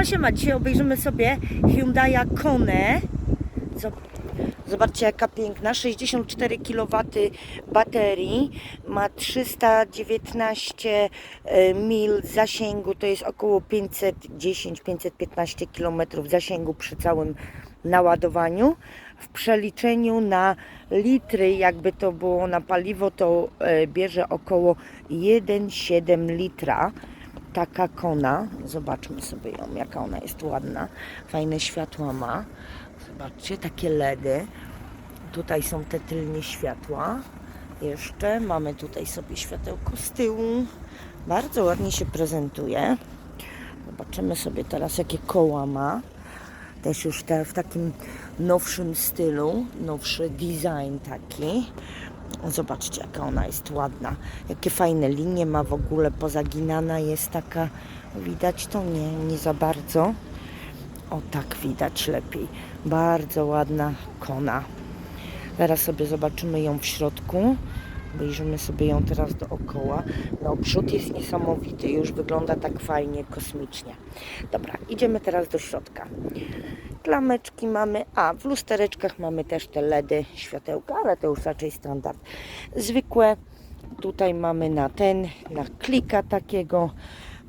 Siema, siema. Dzisiaj obejrzymy sobie Hyundai Kone. Zob- Zobaczcie jaka piękna, 64 kW baterii, ma 319 e, mil zasięgu, to jest około 510-515 km zasięgu przy całym naładowaniu. W przeliczeniu na litry, jakby to było na paliwo, to e, bierze około 1,7 litra taka kona. Zobaczmy sobie ją, jaka ona jest ładna. Fajne światła ma. Zobaczcie, takie LEDy. Tutaj są te tylnie światła. Jeszcze mamy tutaj sobie światełko z tyłu. Bardzo ładnie się prezentuje. Zobaczymy sobie teraz, jakie koła ma. Też już te, w takim nowszym stylu, nowszy design taki. Zobaczcie, jaka ona jest ładna. Jakie fajne linie ma w ogóle, pozaginana jest taka. Widać to? Nie, nie za bardzo. O tak widać lepiej. Bardzo ładna kona. Zaraz sobie zobaczymy ją w środku. Obejrzymy sobie ją teraz dookoła. No, przód jest niesamowity, już wygląda tak fajnie, kosmicznie. Dobra, idziemy teraz do środka. Klameczki mamy, a w lustereczkach mamy też te LEDy, światełka, ale to już raczej standard. Zwykłe, tutaj mamy na ten, na klika takiego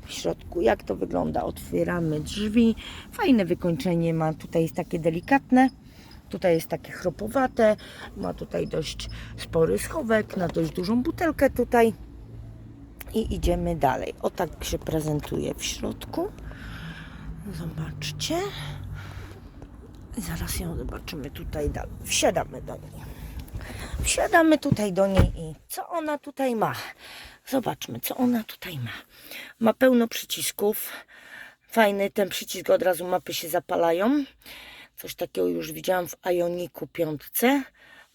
w środku. Jak to wygląda? Otwieramy drzwi. Fajne wykończenie ma, tutaj jest takie delikatne. Tutaj jest takie chropowate, ma tutaj dość spory schowek, na dość dużą butelkę tutaj. I idziemy dalej. O tak się prezentuje w środku. Zobaczcie. Zaraz ją zobaczymy tutaj dalej. Wsiadamy do niej. Wsiadamy tutaj do niej i co ona tutaj ma? Zobaczmy, co ona tutaj ma. Ma pełno przycisków. Fajny ten przycisk, od razu mapy się zapalają. Coś takiego już widziałam w Ioniku 5.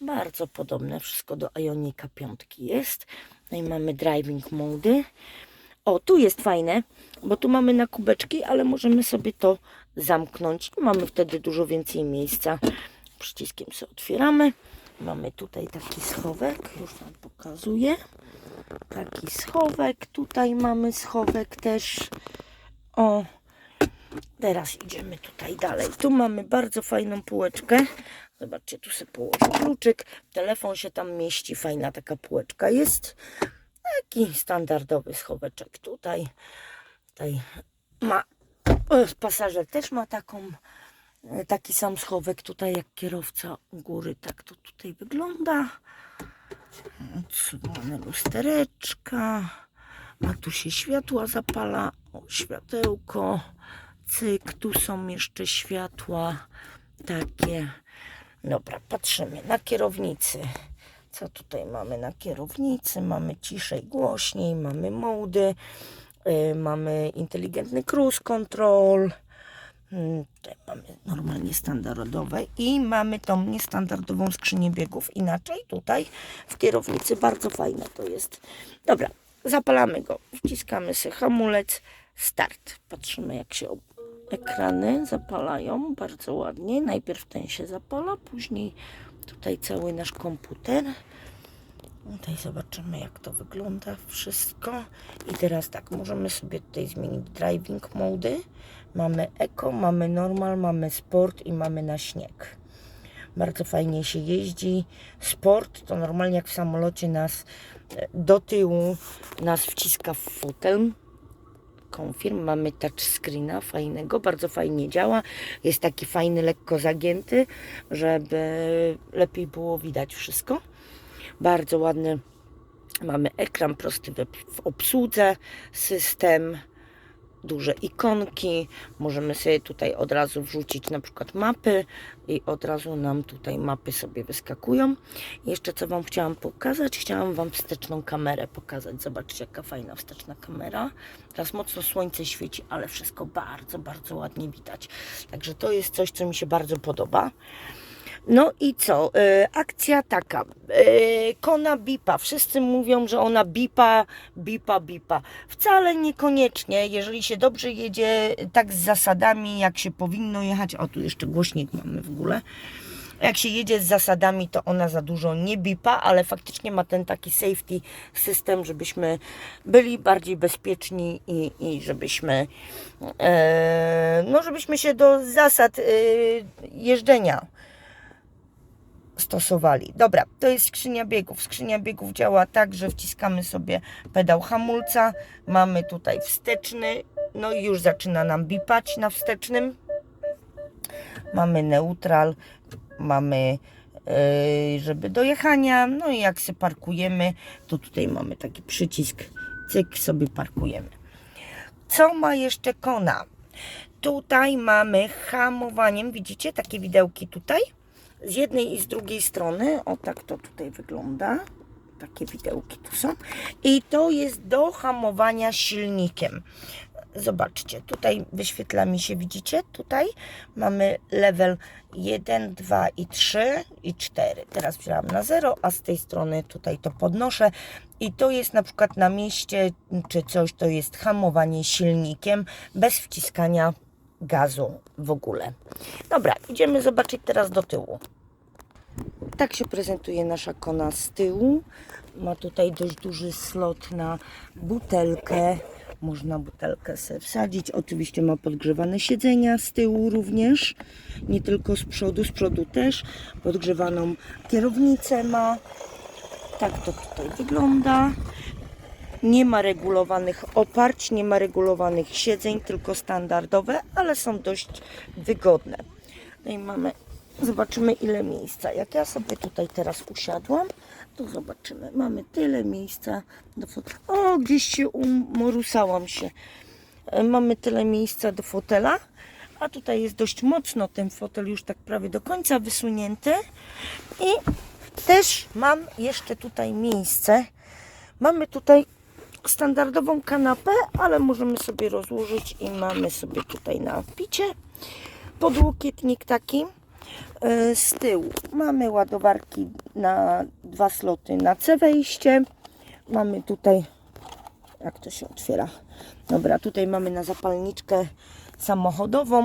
Bardzo podobne wszystko do Ionika 5 jest. No i mamy driving mody. O, tu jest fajne, bo tu mamy na kubeczki, ale możemy sobie to zamknąć. Mamy wtedy dużo więcej miejsca. Przyciskiem sobie otwieramy. Mamy tutaj taki schowek, już Wam pokazuję. Taki schowek, tutaj mamy schowek też. O, teraz idziemy tutaj dalej. Tu mamy bardzo fajną półeczkę. Zobaczcie, tu sobie położę kluczyk. Telefon się tam mieści, fajna taka półeczka jest. Taki standardowy schoweczek tutaj. Tutaj ma pasażer też ma taką e, taki sam schowek tutaj jak kierowca u góry. Tak to tutaj wygląda. Odsuwane lustereczka. A tu się światła zapala. O, światełko. Cyk, tu są jeszcze światła takie. Dobra, patrzymy na kierownicy. Co tutaj mamy na kierownicy? Mamy ciszej, głośniej, mamy mody, yy, mamy inteligentny cruise control. Mm, Tutaj mamy normalnie standardowe i mamy tą niestandardową skrzynię biegów. Inaczej tutaj w kierownicy bardzo fajne to jest. Dobra, zapalamy go. Wciskamy sobie hamulec. Start. Patrzymy jak się ekrany zapalają bardzo ładnie. Najpierw ten się zapala, później tutaj cały nasz komputer. Tutaj zobaczymy jak to wygląda wszystko. I teraz tak, możemy sobie tutaj zmienić driving mody. Mamy eco, mamy normal, mamy sport i mamy na śnieg. Bardzo fajnie się jeździ. Sport to normalnie jak w samolocie nas e, do tyłu nas wciska w fotel. Confirm, mamy touchscreena fajnego, bardzo fajnie działa. Jest taki fajny, lekko zagięty, żeby lepiej było widać wszystko. Bardzo ładny mamy ekran prosty w obsłudze, system, duże ikonki. Możemy sobie tutaj od razu wrzucić na przykład mapy i od razu nam tutaj mapy sobie wyskakują. Jeszcze co Wam chciałam pokazać? Chciałam Wam wsteczną kamerę pokazać. Zobaczcie jaka fajna wsteczna kamera. Teraz mocno słońce świeci, ale wszystko bardzo, bardzo ładnie widać. Także to jest coś, co mi się bardzo podoba. No i co? E, akcja taka. E, kona bipa. Wszyscy mówią, że ona bipa, bipa, bipa. Wcale niekoniecznie, jeżeli się dobrze jedzie tak z zasadami, jak się powinno jechać. O, tu jeszcze głośnik mamy w ogóle. Jak się jedzie z zasadami, to ona za dużo nie bipa, ale faktycznie ma ten taki safety system, żebyśmy byli bardziej bezpieczni i, i żebyśmy, e, no żebyśmy się do zasad e, jeżdżenia stosowali. Dobra, to jest skrzynia biegów. Skrzynia biegów działa tak, że wciskamy sobie pedał hamulca, mamy tutaj wsteczny, no i już zaczyna nam bipać na wstecznym. Mamy neutral, mamy yy, żeby do jechania, no i jak się parkujemy, to tutaj mamy taki przycisk, cyk, sobie parkujemy. Co ma jeszcze Kona? Tutaj mamy hamowaniem, widzicie takie widełki tutaj? Z jednej i z drugiej strony, o tak to tutaj wygląda. Takie widełki tu są. I to jest do hamowania silnikiem. Zobaczcie, tutaj wyświetla mi się, widzicie? Tutaj mamy level 1, 2 i 3 i 4. Teraz wzięłam na 0, a z tej strony tutaj to podnoszę. I to jest na przykład na mieście czy coś, to jest hamowanie silnikiem bez wciskania gazu w ogóle. Dobra, idziemy zobaczyć teraz do tyłu. Tak się prezentuje nasza kona z tyłu. Ma tutaj dość duży slot na butelkę. Można butelkę sobie wsadzić. Oczywiście ma podgrzewane siedzenia z tyłu również. Nie tylko z przodu, z przodu też. Podgrzewaną kierownicę ma. Tak to tutaj wygląda. Nie ma regulowanych oparć, nie ma regulowanych siedzeń, tylko standardowe, ale są dość wygodne. No i mamy, zobaczymy ile miejsca. Jak ja sobie tutaj teraz usiadłam, to zobaczymy. Mamy tyle miejsca do fotela. O, gdzieś się umorusałam się. E, Mamy tyle miejsca do fotela, a tutaj jest dość mocno ten fotel już tak prawie do końca wysunięty. I też mam jeszcze tutaj miejsce. Mamy tutaj standardową kanapę, ale możemy sobie rozłożyć i mamy sobie tutaj na picie podłokietnik taki e, z tyłu. Mamy ładowarki na dwa sloty na C wejście. Mamy tutaj, jak to się otwiera? Dobra, tutaj mamy na zapalniczkę samochodową.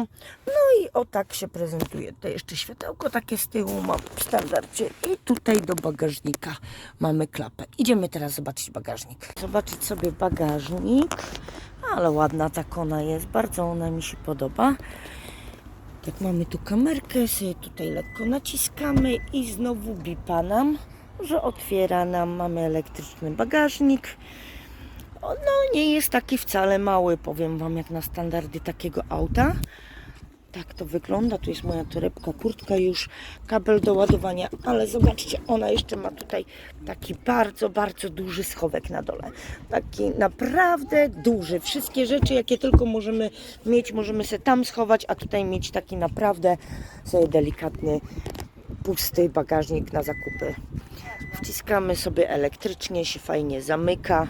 No i o tak się prezentuje. To jeszcze światełko takie z tyłu mam w standardzie. I tutaj do bagażnika mamy klapę. Idziemy teraz zobaczyć bagażnik. Zobaczyć sobie bagażnik. Ale ładna ta kona jest. Bardzo ona mi się podoba. Tak mamy tu kamerkę, sobie tutaj lekko naciskamy i znowu bipa nam, że otwiera nam, mamy elektryczny bagażnik. No nie jest taki wcale mały, powiem Wam, jak na standardy takiego auta. Tak to wygląda, tu jest moja torebka, kurtka już, kabel do ładowania, ale zobaczcie, ona jeszcze ma tutaj taki bardzo, bardzo duży schowek na dole. Taki naprawdę duży. Wszystkie rzeczy, jakie tylko możemy mieć, możemy sobie tam schować, a tutaj mieć taki naprawdę sobie delikatny, pusty bagażnik na zakupy. Wciskamy sobie elektrycznie, się fajnie zamyka.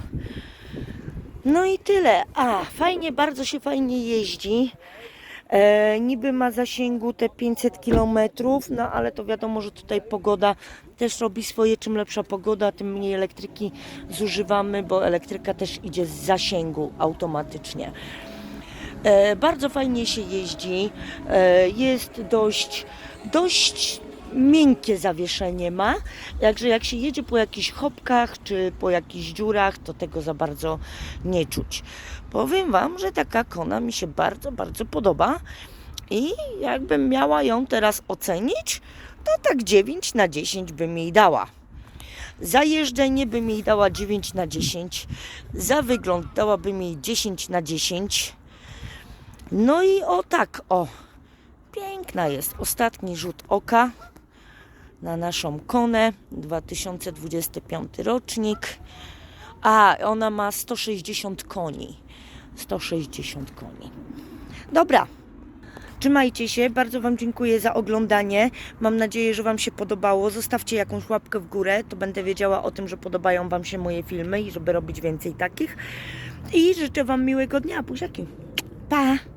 No i tyle. A, fajnie, bardzo się fajnie jeździ. E, niby ma zasięgu te 500 km, no ale to wiadomo, że tutaj pogoda też robi swoje. Czym lepsza pogoda, tym mniej elektryki zużywamy, bo elektryka też idzie z zasięgu automatycznie. E, bardzo fajnie się jeździ. E, jest dość, dość miękkie zawieszenie ma. Także jak się jedzie po jakichś chopkach czy po jakichś dziurach, to tego za bardzo nie czuć. Powiem Wam, że taka kona mi się bardzo, bardzo podoba. I jakbym miała ją teraz ocenić, to tak 9 na 10 bym jej dała. Za jeżdżenie bym jej dała 9 na 10. Za wygląd dałabym jej 10 na 10. No i o tak, o. Piękna jest. Ostatni rzut oka na naszą konę. 2025 rocznik. A, ona ma 160 koni. 160 koni. Dobra. Trzymajcie się, bardzo Wam dziękuję za oglądanie. Mam nadzieję, że Wam się podobało. Zostawcie jakąś łapkę w górę, to będę wiedziała o tym, że podobają Wam się moje filmy i żeby robić więcej takich. I życzę Wam miłego dnia, buziaki. Pa!